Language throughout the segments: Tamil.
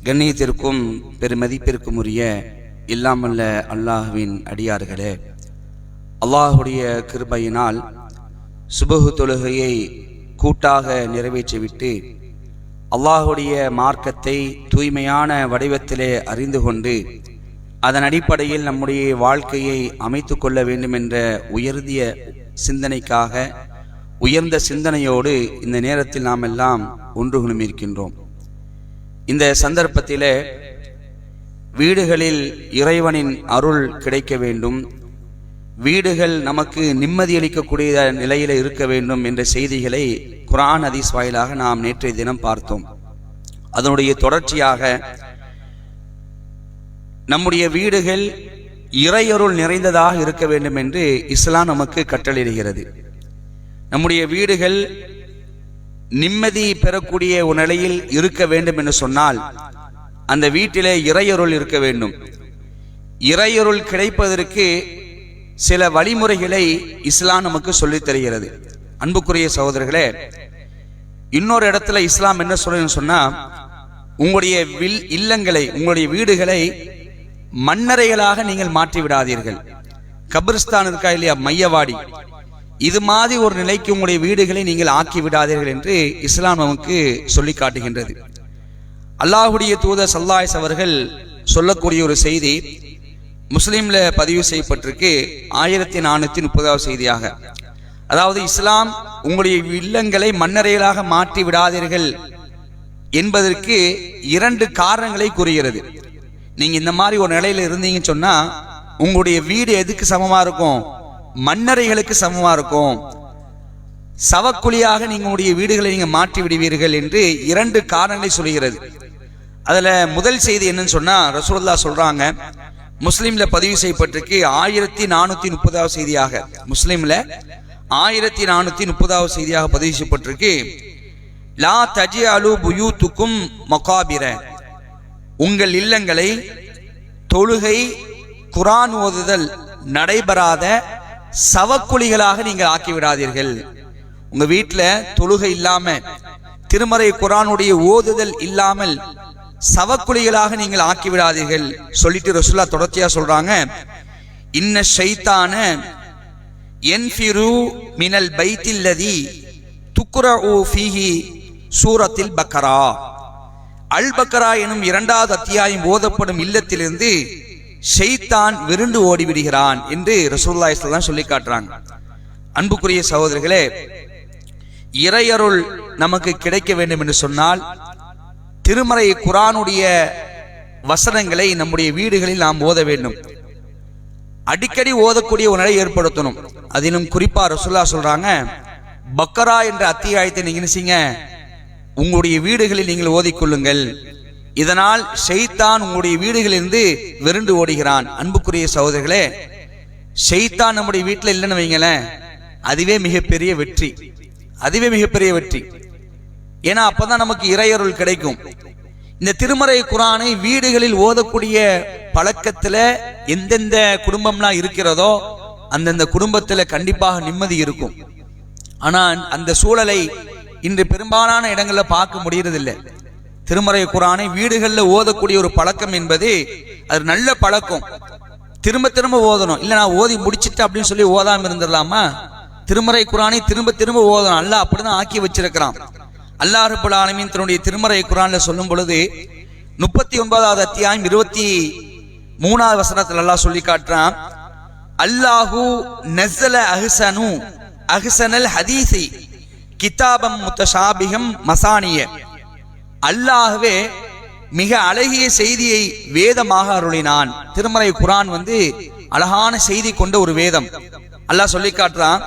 கண்ணியத்திற்கும் பெருமதிப்பிற்கும் உரிய இல்லாமல்ல அல்லாஹுவின் அடியார்களே அல்லாஹுடைய கிருபையினால் சுபகு தொழுகையை கூட்டாக நிறைவேற்றிவிட்டு அல்லாஹுடைய மார்க்கத்தை தூய்மையான வடிவத்திலே அறிந்து கொண்டு அதன் அடிப்படையில் நம்முடைய வாழ்க்கையை அமைத்து கொள்ள வேண்டும் என்ற உயர்ந்திய சிந்தனைக்காக உயர்ந்த சிந்தனையோடு இந்த நேரத்தில் நாம் எல்லாம் ஒன்று இருக்கின்றோம் இந்த சந்தர்ப்பத்திலே வீடுகளில் இறைவனின் அருள் கிடைக்க வேண்டும். வீடுகள் நமக்கு நிம்மதியளிக்கக்கூடிய நிலையில் நிலையில இருக்க வேண்டும் என்ற செய்திகளை குரான் அதிஸ் வாயிலாக நாம் நேற்றைய தினம் பார்த்தோம். அதனுடைய தொடர்ச்சியாக நம்முடைய வீடுகள் இறையருள் நிறைந்ததாக இருக்க வேண்டும் என்று இஸ்லாம் நமக்கு கட்டளையிடுகிறது. நம்முடைய வீடுகள் நிம்மதி பெறக்கூடிய ஒரு நிலையில் இருக்க வேண்டும் என்று சொன்னால் அந்த வீட்டிலே இறையருள் இருக்க வேண்டும். இறையருள் கிடைப்பதற்கு சில வழிமுறைகளை இஸ்லாம் நமக்கு சொல்லித் தருகிறது. அன்புக்குரிய சகோதரர்களே இன்னொரு இடத்துல இஸ்லாம் என்ன சொல்லுன்னு சொன்னா உங்களுடைய வில் இல்லங்களை உங்களுடைய வீடுகளை மண்ணறைகளாக நீங்கள் மாற்றி விடாதீர்கள் கபிரிஸ்தான் இருக்கா இல்லையா? மையவாடி. இது மாதிரி ஒரு நிலைக்கு உங்களுடைய வீடுகளை நீங்கள் ஆக்கி விடாதீர்கள் என்று இஸ்லாம் நமக்கு சொல்லி காட்டுகின்றது. அல்லாஹுடைய தூதர் சல்லாய்ஸ் அவர்கள் சொல்லக்கூடிய ஒரு செய்தி முஸ்லீம்ல பதிவு செய்யப்பட்டிருக்கு. ஆயிரத்தி நானூத்தி முப்பதாவது செய்தியாக. அதாவது இஸ்லாம் உங்களுடைய இல்லங்களை மண்ணறைகளாக மாற்றி விடாதீர்கள் என்பதற்கு இரண்டு காரணங்களை கூறுகிறது. நீங்க இந்த மாதிரி ஒரு நிலையில இருந்தீங்கன்னு சொன்னா உங்களுடைய வீடு எதுக்கு சமமா இருக்கும்? மண்ணறைகளுக்கு சமமா இருக்கும். சவக்குழியாக நீங்க உங்களுடைய வீடுகளை நீங்க மாற்றி விடுவீர்கள் என்று இரண்டு காரணங்களை சொல்கிறது. அதுல முதல் செய்தி என்னன்னு சொன்னா ரசூல்லா சொல்றாங்க முஸ்லீம்ல பதிவு செய்யப்பட்டிருக்கு ஆயிரத்தி நானூத்தி முப்பதாவது செய்தியாக. முஸ்லீம்ல ஆயிரத்தி நானூத்தி முப்பதாவது செய்தியாக பதிவு செய்யப்பட்டிருக்கு. லா தஜி அலு புயூத்துக்கும் மொகாபிர. உங்கள் இல்லங்களை தொழுகை குரான் ஓதுதல் நடைபெறாத சவக்குழிகளாக நீங்கள் ஆக்கி விடாதீர்கள் உங்க வீட்டில் தொழுகை இல்லாம திருமறை குரானுடைய ஓதுதல் இல்லாமல் சவக்குழிகளாக நீங்கள் ஆக்கி விடாதீர்கள் சொல்லிட்டு ரசுல்லா தொடர்ச்சியா சொல்றாங்க இன்ன ஷைத்தான என்ஃபிரு மினல் பைத்தில்லதி ஓ ஃபீஹி சூரத்தில் பக்கரா. அல் பக்கரா எனும் இரண்டாவது அத்தியாயம் ஓதப்படும் இல்லத்திலிருந்து ஷெய்தான் விருண்டு ஓடிவிடுகிறான் என்று ரசூல்லா இஸ்லாம் சொல்லி காட்டுறாங்க. அன்புக்குரிய சகோதரர்களே இறையருள் நமக்கு கிடைக்க வேண்டும் என்று சொன்னால் திருமறை குரானுடைய வசனங்களை நம்முடைய வீடுகளில் நாம் ஓத வேண்டும். அடிக்கடி ஓதக்கூடிய ஒரு நிலை ஏற்படுத்தணும். அதிலும் குறிப்பா ரசுல்லா சொல்றாங்க பக்கரா என்ற அத்தியாயத்தை நீங்க நினைச்சீங்க உங்களுடைய வீடுகளில் நீங்கள் ஓதிக்கொள்ளுங்கள் இதனால் ஷெய்தான் உங்களுடைய வீடுகளிலிருந்து விருண்டு ஓடுகிறான். அன்புக்குரிய சகோதரர்களே ஷெய்தான் நம்முடைய வீட்டில் இல்லைன்னு வைங்களேன் அதுவே மிகப்பெரிய வெற்றி. அதுவே மிகப்பெரிய வெற்றி. ஏன்னா அப்பதான் நமக்கு இறையருள் கிடைக்கும். இந்த திருமறை குரானை வீடுகளில் ஓதக்கூடிய பழக்கத்துல எந்தெந்த குடும்பம்லாம் இருக்கிறதோ அந்தந்த குடும்பத்துல கண்டிப்பாக நிம்மதி இருக்கும். ஆனால் அந்த சூழலை இன்று பெரும்பாலான இடங்களில் பார்க்க முடியறதில்லை. திருமறை குரானை வீடுகளில் ஓதக்கூடிய ஒரு பழக்கம் என்பது அது நல்ல பழக்கம். திரும்ப திரும்ப ஓதணும். இல்லை நான் ஓதி முடிச்சிட்டு அப்படின்னு சொல்லி ஓதாமல் இருந்துடலாமா? திருமறை குரானை திரும்ப திரும்ப ஓதணும். அல்ல அப்படிதான் ஆக்கி வச்சிருக்கிறான். அல்லாஹ் ரபுல் ஆலமீன் தன்னுடைய திருமறை குரானில் சொல்லும் பொழுது முப்பத்தி ஒன்பதாவது அத்தியாயம் இருபத்தி மூணாவது வசனத்தில் எல்லாம் சொல்லி காட்டுறான். அல்லாஹு நெசல அஹ்சனு அஹ்சனல் ஹதீசி கிதாபம் முத்தஷாபிகம் மசானிய. அல்லாகவே மிக அழகிய செய்தியை வேதமாக அருளினான். திருமலை குரான் வந்து அழகான செய்தி கொண்ட ஒரு வேதம். அல்லாஹ் சொல்லி காட்டுறான்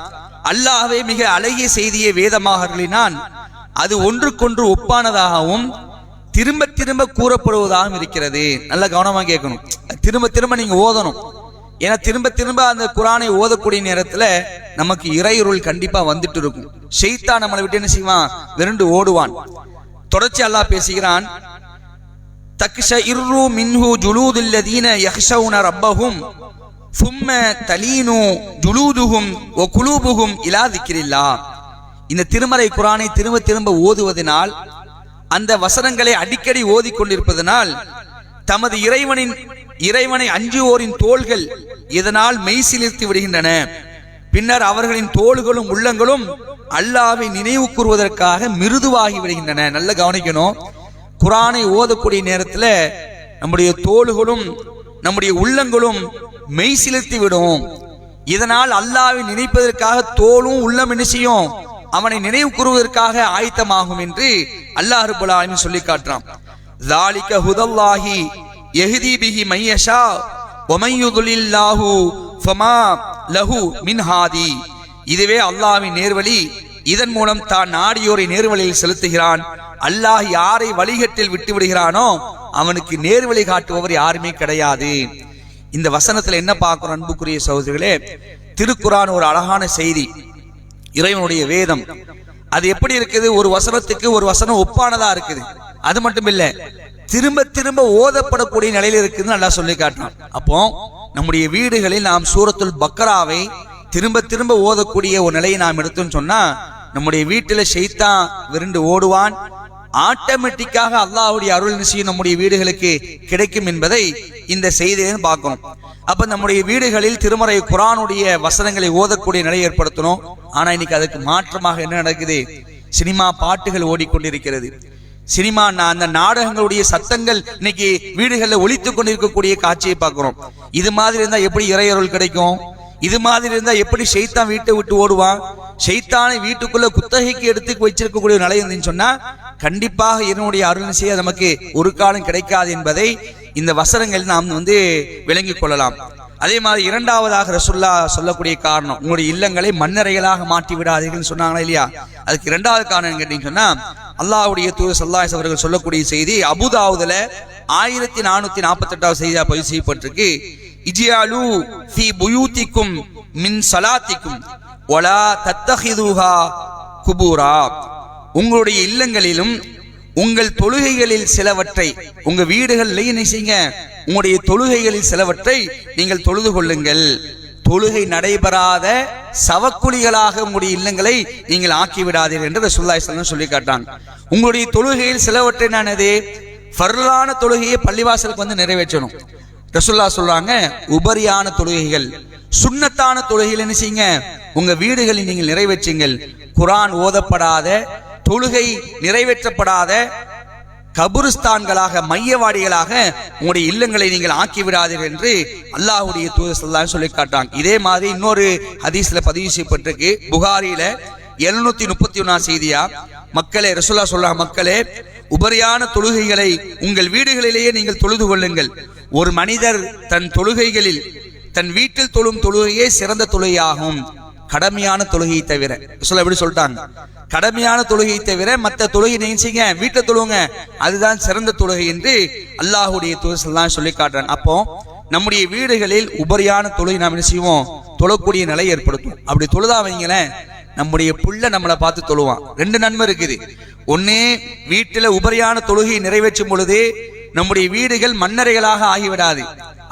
அல்லாஹவே மிக அழகிய செய்தியை வேதமாக அருளினான். அது ஒன்றுக்கொன்று ஒப்பானதாகவும் திரும்ப திரும்ப கூறப்படுவதாகவும் இருக்கிறது. நல்ல கவனமாக கேட்கணும். திரும்ப திரும்ப நீங்க ஓதணும். ஏன்னா திரும்ப திரும்ப அந்த குரானை ஓதக்கூடிய நேரத்துல நமக்கு இறையுருள் கண்டிப்பா வந்துட்டு இருக்கும். ஷெய்தான் நம்மளை விட்டு என்ன செய்வான்? விரண்டு ஓடுவான். தொடர்ச்சி அல்லாஹ் பேசுகிறான். தக்ஷ இர்ரு மின்ஹு ஜுலூதுல்லதீன யஹ்ஷவுன ரப்பஹும் சும்ம தலீனு ஜுலூதுகும் ஒ குலூபுகும் இலா திக்கிரில்லா இந்த திருமறை குரானை திரும்ப திரும்ப ஓதுவதனால் அந்த வசனங்களை அடிக்கடி ஓதி கொண்டிருப்பதனால் தமது இறைவனின் இறைவனை அஞ்சுவோரின் தோள்கள் இதனால் மெய்சிலிர்த்து விடுகின்றன. பின்னர் அவர்களின் தோள்களும் உள்ளங்களும் அல்லாவை நினைவு கூறுவதற்காக மிருதுவாகி விடுகின்றன நல்ல கவனிக்கணும் குரானை ஓதக்கூடிய நேரத்துல நம்முடைய தோள்களும் நம்முடைய உள்ளங்களும் மெய் சிலிர்த்தி விடும் இதனால் அல்லாவை நினைப்பதற்காக தோளும் உள்ளம் என்ன செய்யும் அவனை நினைவு கூறுவதற்காக ஆயத்தமாகும் என்று அல்லாஹ் ரபுல் ஆலமீன் சொல்லி காட்டுறான் ذَلِكَ هُدَى اللَّهِ يَهْدِي بِهِ مَن يَشَاءُ وَمَن يُضْلِلْ اللَّهُ ஃபமா லஹு மின்ஹாதி. இதுவே அல்லாஹ்வின் நேர்வழி. இதன் மூலம் தான் நாடியோரை நேர்வழியில் செலுத்துகிறான். அல்லாஹ் யாரை வழிகட்டில் விட்டு விடுகிறானோ அவனுக்கு நேர்வழி காட்டுபவர் யாருமே கிடையாது. இந்த வசனத்துல என்ன பார்க்கிறோம் அன்புக்குரிய சகோதரிகளே? திருக்குறான் ஒரு அழகான செய்தி. இறைவனுடைய வேதம். அது எப்படி இருக்குது? ஒரு வசனத்துக்கு ஒரு வசனம் ஒப்பானதா இருக்குது. அது மட்டும் இல்ல திரும்ப திரும்ப ஓதப்படக்கூடிய நிலையில இருக்குதுன்னு நல்லா சொல்லி காட்டினான் அப்போ நம்முடைய வீடுகளில் நாம் சூரத்துல் பக்கராவை திரும்ப திரும்ப ஓதக்கூடிய ஒரு நிலையை நாம் எடுத்தோம்னு சொன்னா நம்முடைய வீட்டில் ஷைத்தான் விருண்டு ஓடுவான். ஆட்டோமேட்டிக்காக அல்லாஹ்வுடைய அருள் நிச்சயம் நம்முடைய வீடுகளுக்கு கிடைக்கும் என்பதை இந்த செய்தியை பார்க்கணும். அப்ப நம்முடைய வீடுகளில் திருமறை குரானுடைய வசனங்களை ஓதக்கூடிய நிலை ஏற்படுத்தணும். ஆனா இன்னைக்கு அதுக்கு மாற்றமாக என்ன நடக்குது? சினிமா பாட்டுகள் ஓடிக்கொண்டிருக்கிறது. சினிமா அந்த நாடகங்களுடைய சத்தங்கள் இன்னைக்கு வீடுகளில் ஒலித்துக் கொண்டிருக்கக்கூடிய காட்சியை பார்க்கிறோம். இது மாதிரி இருந்தா எப்படி இறையருள் கிடைக்கும்? இது மாதிரி இருந்தா எப்படி ஷைத்தான் வீட்டை விட்டு ஓடுவான்? ஷைத்தானை வீட்டுக்குள்ள குத்தகைக்கு எடுத்து வச்சிருக்கக்கூடிய ஒரு நிலை இருந்துன்னு சொன்னா கண்டிப்பாக இதனுடைய அருள் செய்ய நமக்கு ஒரு காலம் கிடைக்காது என்பதை இந்த வசனங்கள் நாம் வந்து விளங்கிக் கொள்ளலாம். அதே மாதிரி இரண்டாவதாக ரசுல்லா சொல்லக்கூடிய காரணம் உங்களுடைய இல்லங்களை மண்ணறைகளாக மாற்றி விடாதீர்கள் சொன்னாங்களா இல்லையா? அதுக்கு இரண்டாவது காரணம் கேட்டீங்கன்னு சொன்னா அல்லாவுடைய தூர் சல்லாஸ் அவர்கள் சொல்லக்கூடிய செய்தி அபுதாவுதுல ஆயிரத்தி நானூத்தி நாற்பத்தி எட்டாவது செய்தியா பதிவு செய்யப்பட்டிருக்கு. இஜியாலு ஃபி புயூத்திக்கும் மின் சலாத்திக்கும் ஒலா தத்தஹிதுஹா குபூரா. உங்களுடைய இல்லங்களிலும் உங்கள் தொழுகைகளில் சிலவற்றை உங்க வீடுகள்ல என்ன செய்யுங்க? உங்களுடைய தொழுகைகளில் சிலவற்றை நீங்கள் தொழுது கொள்ளுங்கள். தொழுகை நடைபெறாத சவக்குழிகளாக உங்களுடைய இல்லங்களை நீங்கள் ஆக்கிவிடாதீர்கள் என்று ரசூலுல்லாஹி சொல்லி காட்டான் உங்களுடைய தொழுகையில் சிலவற்றை நானது ஃபர்லான தொழுகையை பள்ளிவாசலுக்கு வந்து நிறைவேற்றணும். ரசுல்லா சொல்றாங்க உபரியான தொழுகைகள் சுண்ணத்தான தொழுகைகள் என்ன செய்யுங்க? உங்க வீடுகளில் நீங்கள் நிறைவேற்றுங்கள். குரான் ஓதப்படாத தொழுகை நிறைவேற்றப்படாத கபுருஸ்தான்களாக மையவாடிகளாக உங்களுடைய இல்லங்களை நீங்கள் ஆக்கிவிடாதீர்கள் என்று அல்லாஹுடைய தூதர் ஸல்லல்லாஹு சொல்லி காட்டாங்க இதே மாதிரி இன்னொரு ஹதீஸ்ல பதிவு செய்யப்பட்டிருக்கு. புகாரியில எழுநூத்தி முப்பத்தி ஒன்னா செய்தியா? மக்களே ரசூல்லா சொல்றாங்க மக்களே உபரியான தொழுகைகளை உங்கள் வீடுகளிலேயே நீங்கள் தொழுது கொள்ளுங்கள். ஒரு மனிதர் தன் தொழுகைகளில் தன் வீட்டில் தொழும் தொழுகையே சிறந்த தொழுகையாகும். கடமையான தொழுகையை தவிர சொல்ல எப்படி சொல்லிட்டாங்க? கடமையான தொழுகையை தவிர மற்ற தொழுகை நினைச்சிங்க வீட்டில் தொழுவுங்க. அதுதான் சிறந்த தொழுகை என்று அல்லாஹுடைய தூசல்லாம் சொல்லி காட்டுறான் அப்போ நம்முடைய வீடுகளில் உபரியான தொழுகை நாம் என்ன செய்வோம்? தொழக்கூடிய நிலை ஏற்படுத்தும் அப்படி தொழுதா வைங்களேன் நம்முடைய புள்ள நம்மளை பார்த்து தொழுவான். ரெண்டு நன்மை இருக்குது. ஒன்று வீட்டில் உபரியான தொழுகையை நிறைவேற்றும் பொழுது நம்முடைய வீடுகள் மண்ணறைகளாக ஆகிவிடாது.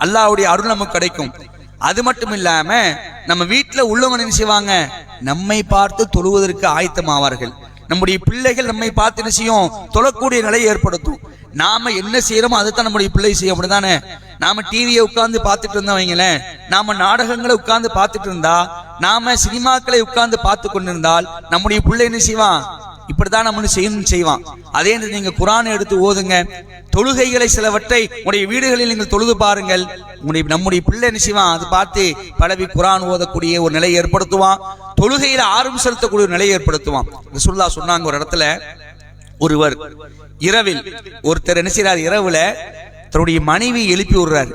அல்லாஹ்வுடைய அருள் நமக்கு கிடைக்கும். அது மட்டும் இல்லாமல் நம்ம வீட்டில் உள்ளவங்க என்ன செய்வாங்க? நம்மை பார்த்து தொழுவதற்கு ஆயத்தமாவார்கள். நம்முடைய பிள்ளைகள் நம்மை பார்த்து என்ன செய்யும்? தொழக்கூடிய நிலையை ஏற்படுத்தும். நாம என்ன செய்யறோமோ அதுதான் நம்முடைய பிள்ளை செய்யும். அப்படிதானே நாம டிவியை உட்கார்ந்து பார்த்துட்டு இருந்தா வைங்களேன். நாம நாடகங்களை உட்கார்ந்து பார்த்துட்டு இருந்தா நாம சினிமாக்களை உட்கார்ந்து பார்த்து கொண்டிருந்தால் நம்முடைய பிள்ளை என்ன செய்வான்? இப்படித்தான் நம்ம செய்யணும் செய்வான். அதே நேரத்தில் நீங்க குரானை எடுத்து ஓதுங்க. தொழுகைகளை சிலவற்றை உங்களுடைய வீடுகளில் நீங்கள் தொழுது பாருங்கள். உங்களுடைய நம்முடைய பிள்ளை என்ன செய்வான்? அது பார்த்து பலவி குரான் ஓதக்கூடிய ஒரு நிலையை ஏற்படுத்துவான். தொழுகையில ஆர்வம் செலுத்தக்கூடிய ஒரு நிலையை ஏற்படுத்துவான். ரசூலுல்லாஹ் சொன்னாங்க ஒரு இடத்துல ஒருவர் இரவில் ஒருத்தர் என்ன செய்யறார் இரவுல தன்னுடைய மனைவி எழுப்பி விடுறாரு.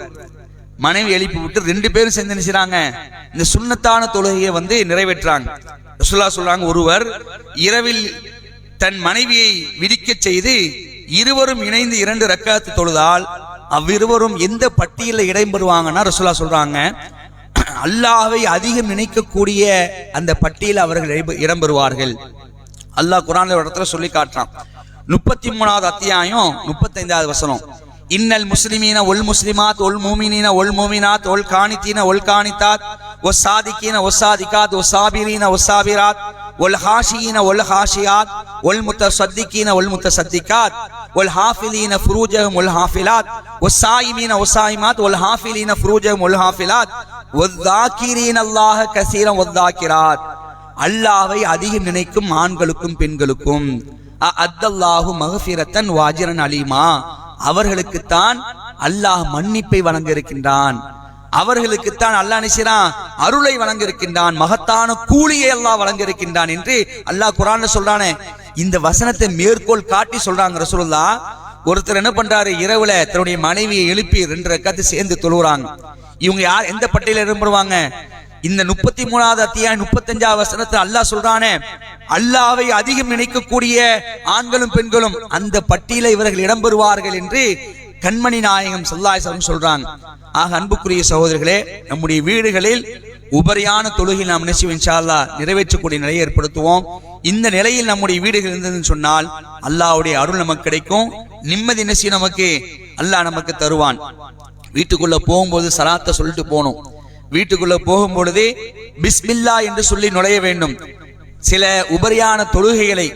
மனைவி எழுப்பி விட்டு ரெண்டு பேரும் சேர்ந்து என்ன இந்த சுண்ணத்தான தொழுகையை வந்து நிறைவேற்றாங்க ரசுல்லா சொல்றாங்க ஒருவர் இரவில் தன் மனைவியை விழிக்கச் செய்து இருவரும் இணைந்து இரண்டு ரக்காத்து தொழுதால் அவ்விருவரும் எந்த பட்டியலில் இடம்பெறுவாங்கன்னா ரசுல்லா சொல்றாங்க அல்லாவை அதிகம் நினைக்கக்கூடிய அந்த பட்டியலில் அவர்கள் இடம்பெறுவார்கள். அல்லாஹ் குரான் ஒரு இடத்துல சொல்லி காட்டுறான். முப்பத்தி மூணாவது அத்தியாயம் முப்பத்தைந்தாவது வசனம். இன்னல் முஸ்லிமீன ஒல் முஸ்லிமாத் ஒல் மூமினீன ஒல் மூமினாத் ஒல் காணித்தீன ஒல் காணித்தாத் ஒ சாதிக்கீன ஒஸ் சாதிக்காத் ஒ சாபிரீன ஒ சாபிராத் ஒல் ஹாஷியீன ஒல் ஹாஷியாத் ஒல் முத்த சத்திக்கீன ஒல் முத்த சத்திகாத் ஒல் ஹாஃபிலீன ஃபுரூஜகம் ஒல் ஹாஃபிலாத் ஒஸ் சாயிமீன ஒல் ஹாஃபிலீன ஃபுரூஜகம் ஒல் ஹாஃபிலாத் ஒத்தாக்கிரீன் அல்லாஹ கசீரம் ஒத்தாக்கிறார் அல்லாவை அதிகம் நினைக்கும் ஆண்களுக்கும் பெண்களுக்கும் அ- அத்தல்லாஹு மகஃபிரத்தன் வாஜிரன் அலீமா அவர்களுக்குத்தான் அல்லாஹ் மன்னிப்பை வழங்க இருக்கின்றான். அவர்களுக்குத்தான் அல்லாஹ் நினைச்சான் அருளை வழங்க இருக்கின்றான் மகத்தான கூலியை அல்லாஹ் வழங்க இருக்கின்றான் என்று அல்லாஹ் குரான்ல சொல்றானே. இந்த வசனத்தை மேற்கோள் காட்டி சொல்றாங்க ரசூலுல்லா ஒருத்தர் என்ன பண்றாரு? இரவுல தன்னுடைய மனைவியை எழுப்பி ரெண்டு ரக்கத்து சேர்ந்து தொழுகிறாங்க இவங்க யார்? எந்த பட்டியல இடம்பெறுவாங்க இந்த முப்பத்தி மூணாவது அத்தியாயம் முப்பத்தஞ்சாவது வசனத்தை அல்லாஹ் சொல்றானே அல்லாவை அதிகம் நினைக்கக்கூடிய ஆண்களும் பெண்களும் அந்த பட்டியல இவர்கள் இடம்பெறுவார்கள் என்று கண்மணி நாயகம் சல்லாசலம் சொல்றாங்க. ஆக அன்புக்குரிய சகோதரர்களே நம்முடைய வீடுகளில் உபரியான தொழுகை நாம் நினைச்சு இன்ஷால்லா நிறைவேற்றக்கூடிய நிலையை ஏற்படுத்துவோம். இந்த நிலையில் நம்முடைய வீடுகள் இருந்ததுன்னு சொன்னால் அல்லாஹ்வுடைய அருள் நமக்கு கிடைக்கும். நிம்மதி நெசி நமக்கு அல்லாஹ் நமக்கு தருவான். வீட்டுக்குள்ள போகும்போது சலாத்தை சொல்லிட்டு போகணும். வீட்டுக்குள்ள போகும் பொழுதே பிஸ்மில்லா என்று சொல்லி நுழைய வேண்டும். சில உபரியான தொழுகைகளை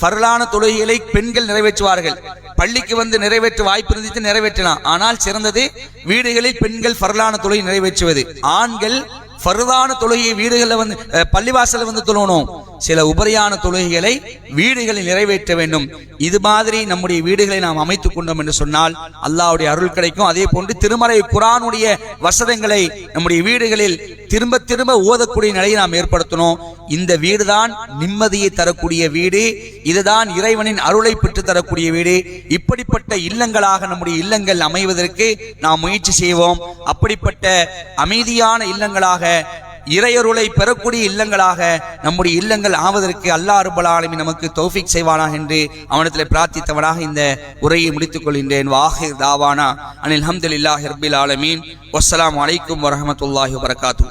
ஃபர்லான தொழுகைகளை பெண்கள் நிறைவேற்றுவார்கள். பள்ளிக்கு வந்து நிறைவேற்ற வாய்ப்பு இருந்துச்சு நிறைவேற்றலாம் ஆனால் சிறந்தது வீடுகளில் பெண்கள் பரலான தொழுகை நிறைவேற்றுவது. ஆண்கள் ஃபர்தான தொழுகையை வீடுகளில் வந்து பள்ளிவாசல வந்து தொழணும் சில உபரியான தொழுகைகளை வீடுகளில் நிறைவேற்ற வேண்டும். இது மாதிரி நம்முடைய வீடுகளை நாம் அமைத்துக் கொண்டோம் என்று சொன்னால் அல்லாவுடைய அருள் கிடைக்கும். அதே போன்று திருமறை குரானுடைய வசதங்களை நம்முடைய வீடுகளில் திரும்ப திரும்ப ஓதக்கூடிய நிலையை நாம் ஏற்படுத்தணும். இந்த வீடுதான் நிம்மதியை தரக்கூடிய வீடு. இதுதான் இறைவனின் அருளை பெற்று தரக்கூடிய வீடு. இப்படிப்பட்ட இல்லங்களாக நம்முடைய இல்லங்கள் அமைவதற்கு நாம் முயற்சி செய்வோம். அப்படிப்பட்ட அமைதியான இல்லங்களாக இறையருளை பெறக்கூடிய இல்லங்களாக நம்முடைய இல்லங்கள் ஆவதற்கு அல்லாஹ் ரப்பல் நமக்கு தௌஃபிக் செய்வானாக என்று அவனத்தில் பிரார்த்தித்தவனாக இந்த உரையை முடித்துக் கொள்கின்றேன். வாஹிர் தாவானா அனில் ஹம்துலில்லாஹி ரப்பில் ஆலமீன். வஸ்ஸலாமு அலைக்கும் வரமத்துல்லாஹி வரகாத்து